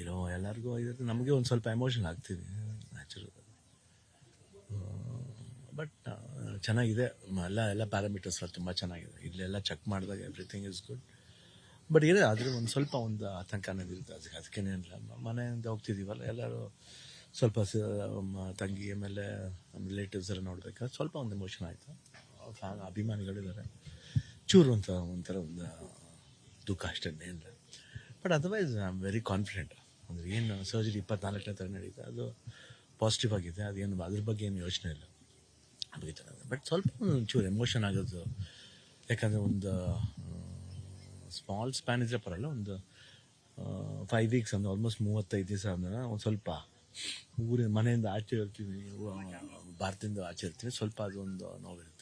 ಏನೋ ಎಲ್ಲರಿಗೂ ಇದ್ರೆ ನಮಗೆ ಒಂದು ಸ್ವಲ್ಪ ಎಮೋಷನ್ ಆಗ್ತೀವಿ ನ್ಯಾಚುರಲ್ ಬಟ್ ಚೆನ್ನಾಗಿದೆ. ಎಲ್ಲ ಎಲ್ಲ ಪ್ಯಾರಾಮೀಟರ್ಸ್ ತುಂಬ ಚೆನ್ನಾಗಿದೆ. ಇಲ್ಲೆಲ್ಲ ಚೆಕ್ ಮಾಡಿದಾಗ ಎವ್ರಿಥಿಂಗ್ ಇಸ್ ಗುಡ್ ಬಟ್ ಇದೆ ಆದರೆ ಒಂದು ಸ್ವಲ್ಪ ಒಂದು ಆತಂಕ ಅನ್ನೋದು ಇರುತ್ತೆ. ಅದಕ್ಕೆ ಅದಕ್ಕೇನಿಲ್ಲ ಮನೆಯಿಂದ ಹೋಗ್ತಿದ್ದೀವಲ್ಲ ಎಲ್ಲರೂ ಸ್ವಲ್ಪ ತಂಗಿ ಆಮೇಲೆ ರಿಲೇಟಿವ್ಸ್ ಎಲ್ಲ ನೋಡ್ಬೇಕಾದ್ರೆ ಸ್ವಲ್ಪ ಒಂದು ಎಮೋಷನ್ ಆಯಿತು. ಫ್ಯಾನ್ ಅಭಿಮಾನಿಗಳಿದ್ದಾರೆ. ಚೂರು ಅಂತ ಒಂಥರ ಒಂದು ದುಃಖ ಇಲ್ಲ. But otherwise I am very confident ಅಂದರೆ ಏನು ಸರ್ಜರಿ ಇಪ್ಪತ್ನಾಲ್ಕನೇ ಥರ ನಡೀತಾ ಅದು ಪಾಸಿಟಿವ್ ಆಗಿದೆ. ಅದೇನು ಅದ್ರ ಬಗ್ಗೆ ಏನು ಯೋಚನೆ ಇಲ್ಲ. ಥರ ಬಟ್ ಸ್ವಲ್ಪ ಒಂಚೂರು ಎಮೋಷನ್ ಆಗೋದು. ಯಾಕಂದರೆ ಒಂದು ಸ್ಮಾಲ್ ಸ್ಪ್ಯಾನ್ ಇದ್ರೆ ಪರಲ್ಲ ಒಂದು ಫೈವ್ ವೀಕ್ಸ್ ಅಂದ್ರೆ ಆಲ್ಮೋಸ್ಟ್ ಮೂವತ್ತೈದು ದಿವಸ ಅಂದ್ರೆ ಒಂದು ಸ್ವಲ್ಪ ಊರಿನ ಮನೆಯಿಂದ ಆಚೆ ಇರ್ತೀವಿ. ಭಾರತದಿಂದ ಆಚೆ ಇರ್ತೀವಿ. ಸ್ವಲ್ಪ ಅದೊಂದು ನೋವಿರುತ್ತೆ.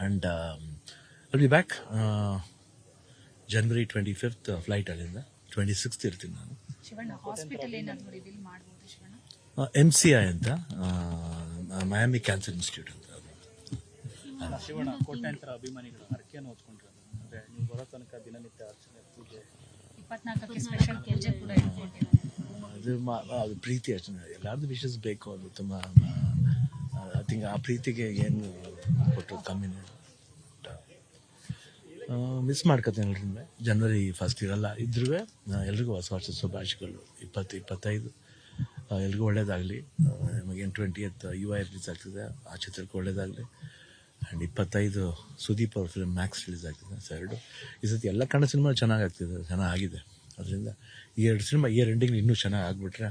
And will be back January twenty fifth flight ಅಲ್ಲಿಂದ. ಟ್ವೆಂಟಿ ಸಿಕ್ಸ್ತ್ ಇರ್ತೀನಿ ನಾನು. ಎಂ ಸಿ ಐ ಅಂತ ಮಯಾಮಿ ಕ್ಯಾನ್ಸರ್ ಇನ್ಸ್ಟಿಟ್ಯೂಟ್ ಅಂತ. ಅದು ಶಿವಣ್ಣ ಕೋಟ್ಯಾಂತರ ಅಭಿಮಾನಿಗಳು ಹರಕೆಯನ್ನು ಹೊತ್ಕೊಂಡಿರೋದು ಅಂದ್ರೆ ನೀವು ಬರೋ ತನಕ ದಿನನಿತ್ಯ ಅರ್ಚನೆ ಪೂಜೆ. ಇದು ಸ್ಪೆಷಲ್ ಪೂಜೆ ಕೂಡ ಇಟ್ಕೊಂಡಿದ್ದಾರೆ ಅದು ಅದು ಪ್ರೀತಿ ಅಷ್ಟೇ. ಎಲ್ಲಾರ್ದು ವಿಶಸ್ ಬೇಕು. ಅದು ತುಂಬ ಥಿಂಕ್ ಆ ಪ್ರೀತಿಗೆ ಏನು ಕೊಟ್ಟು ಕಮ್ಮಿನೇ ಮಿಸ್ ಮಾಡ್ಕೊತೀನಿ ಜನವರಿ ಫಸ್ಟ್ ಇರಲ್ಲ. ಇದ್ರೂ ಎಲ್ರಿಗೂ ಹೊಸ ವರ್ಷದ ಶುಭಾಶಯಗಳು. ಇಪ್ಪತ್ತು, ಇಪ್ಪತ್ತೈದು ಎಲ್ರಿಗೂ ಒಳ್ಳೇದಾಗಲಿ. ನಮಗೇನು ಟ್ವೆಂಟಿ ಎತ್ ಯು ಐ ರಿಲೀಸ್ ಆಗ್ತಿದೆ, ಆ ಚಿತ್ರಕ್ಕೆ ಒಳ್ಳೇದಾಗಲಿ. ಆ್ಯಂಡ್ ಇಪ್ಪತ್ತೈದು ಸುದೀಪ್ ಅವ್ರ ಫಿಲ್ಮ್ ಮ್ಯಾಕ್ಸ್ ರಿಲೀಸ್ ಆಗ್ತಿದೆ, ಸೊ ಎರಡು. ಈ ಸತಿ ಎಲ್ಲ ಕನ್ನಡ ಸಿನಿಮಾ ಚೆನ್ನಾಗಾಗ್ತಿದೆ ಚೆನ್ನಾಗಿದೆ ಅದರಿಂದ ಈ ಎರಡು ಸಿನಿಮಾ ಇಯರ್ ಎಂಡಿಂಗ್ ಇನ್ನೂ ಚೆನ್ನಾಗಿ ಆಗ್ಬಿಟ್ರೆ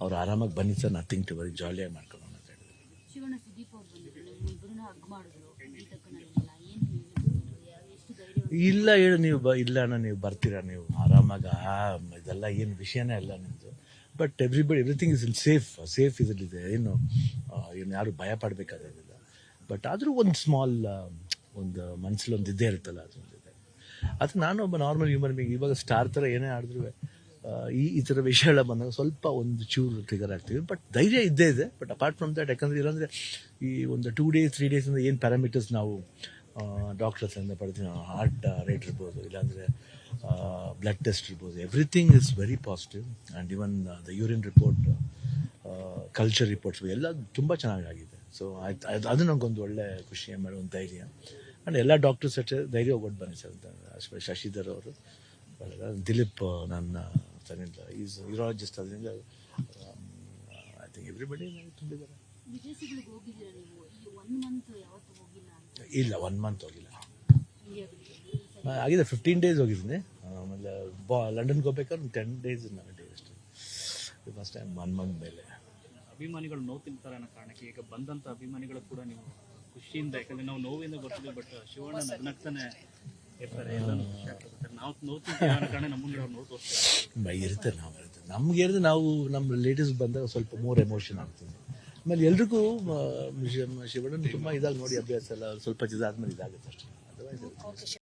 ಅವ್ರು ಆರಾಮಾಗಿ ಬನ್ನಿ ಸರ್ ನಥಿಂಗ್ ಟು ಬರೀ ಜಾಲಿಯಾಗಿ ಮಾಡ್ಕೊಂಡು ಅಂತ ಹೇಳಿದ್ರು. ಇಲ್ಲ ಹೇಳು ನೀವು ಬ ಇಲ್ಲ ಅಣ್ಣ ನೀವು ಬರ್ತೀರಾ ನೀವು ಆರಾಮಾಗಿ ಆ, ಇದೆಲ್ಲ ಏನು ವಿಷಯನೇ ಅಲ್ಲ ನಿಮ್ಮದು but everybody everything is in safe safe ಇದರಲ್ಲಿದೆ ಏನು ಏನು ಯಾರು ಭಯ ಪಡಬೇಕಾದಿಲ್ಲ ಬಟ್ ಆದರೂ ಒಂದು ಸ್ಮಾಲ್ ಒಂದು ಮನಸ್ಸಲ್ಲಿ ಒಂದು ಇದ್ದೇ ಇರುತ್ತಲ್ಲ ಅದೊಂದಿದೆ. ಅದು ನಾನು ಒಬ್ಬ ನಾರ್ಮಲ್ ಹ್ಯೂಮನ್ ಬೀಂಗ್ ಇವಾಗ ಸ್ಟಾರ್ ಥರ ಏನೇ ಆಡಿದ್ರು ಈ ಈ ಥರ ವಿಷಯಗಳ ಬಂದಾಗ ಸ್ವಲ್ಪ ಒಂದು ಚೂರು ಟ್ರಿಗರ್ ಆಗ್ತೀವಿ ಬಟ್ ಧೈರ್ಯ ಇದ್ದೇ ಇದೆ. ಬಟ್ ಅಪಾರ್ಟ್ ಫ್ರಮ್ ದಟ್ ಯಾಕಂದ್ರೆ ಇಲ್ಲಾಂದರೆ ಈ ಒಂದು ಟೂ ಡೇಸ್ ತ್ರೀ ಡೇಸಿಂದ ಏನು ಪ್ಯಾರಾಮೀಟರ್ಸ್ ನಾವು ಡಾಕ್ಟರ್ಸ್ ಇಂದ ಪಡ್ತೀವಿ ಹಾರ್ಟ್ ರೇಟ್ ಇರ್ಬೋದು, ಇಲ್ಲಾಂದರೆ ಬ್ಲಡ್ ಟೆಸ್ಟ್ ಇರ್ಬೋದು. Everything is very positive and even the urine report culture reports ಎಲ್ಲ ತುಂಬ ಚೆನ್ನಾಗಾಗಿದೆ. ಸೊ ಆಯ್ತು ಅದು ಅದು ನನಗೊಂದು ಒಳ್ಳೆ ಖುಷಿ ಆಮೇಲೆ ಒಂದು ಧೈರ್ಯ. ಆ್ಯಂಡ್ ಎಲ್ಲ ಡಾಕ್ಟರ್ಸ್ ಅಷ್ಟೇ ಧೈರ್ಯ ಒಟ್ಟು ಬನ್ನಿ ಸರ್ ಶಶಿಧರ್ ಅವರು. ದಿಲೀಪ್ ನನ್ನ ಸನಿಂದ ಈಸ್ ಯೂರಾಲಜಿಸ್ಟ್ ಅದರಿಂದ ಐ ಥಿಂಕ್ ಎವ್ರಿಬಡಿ ತುಂಬಿದ್ದಾರೆ ವಿದೇಶಗಳಿಗೆ ಹೋಗಿದ್ದೀರಾ ನೀವು? ಈ ಮಂತ್ ಯಾವತ್ತೂ ಹೋಗಿಲ್ಲ ಇಲ್ಲ ಒನ್ ಮಂತ್ ಹೋಗಿಲ್ಲ. ಆಗಿದೆ ಫಿಫ್ಟೀನ್ ಡೇಸ್ ಹೋಗಿದ್ದೀನಿ. ಆಮೇಲೆ ಬಾ ಲಂಡನ್ಗೆ ಹೋಗ್ಬೇಕಾದ್ರೆ ಟೆನ್ ಡೇಸ್ ಡೇ ಅಷ್ಟೇ. ಫಸ್ಟ್ ಟೈಮ್ ಒನ್ ಮಂತ್ ಮೇಲೆ. ಅಭಿಮಾನಿಗಳು ನೋವು ತಿಂತಾರೆ ಅನ್ನೋ ಕಾರಣಕ್ಕೆ ಈಗ ಬಂದಂಥ ಅಭಿಮಾನಿಗಳು ಕೂಡ ನೀವು ಖುಷಿಯಿಂದ ಯಾಕಂದರೆ ನಾವು ನೋವಿಂದ ಬರ್ತೀವಿ ಬಟ್ ಶಿವಣ್ಣ ನಗ್ನಗ್ತಾನೆ ಇರುತ್ತೆ ನಾವು ಇರುತ್ತೆ ನಮ್ಗೆ ಹೇಳಿದ್ರೆ ನಾವು ನಮ್ಮ ರಿಲೇಟಿವ್ಸ್ ಬಂದಾಗ ಸ್ವಲ್ಪ ಮೋರ್ ಎಮೋಷನ್ ಆಗ್ತದೆ ಆಮೇಲೆ ಎಲ್ರಿಗೂ ಶಿವಣ್ಣ ತುಂಬಾ ಇದಾಗಿ ನೋಡಿ ಅಭ್ಯಾಸ ಎಲ್ಲ ಸ್ವಲ್ಪ ಇದಾದ್ಮೇಲೆ ಇದಾಗುತ್ತೆ ಅಷ್ಟೇ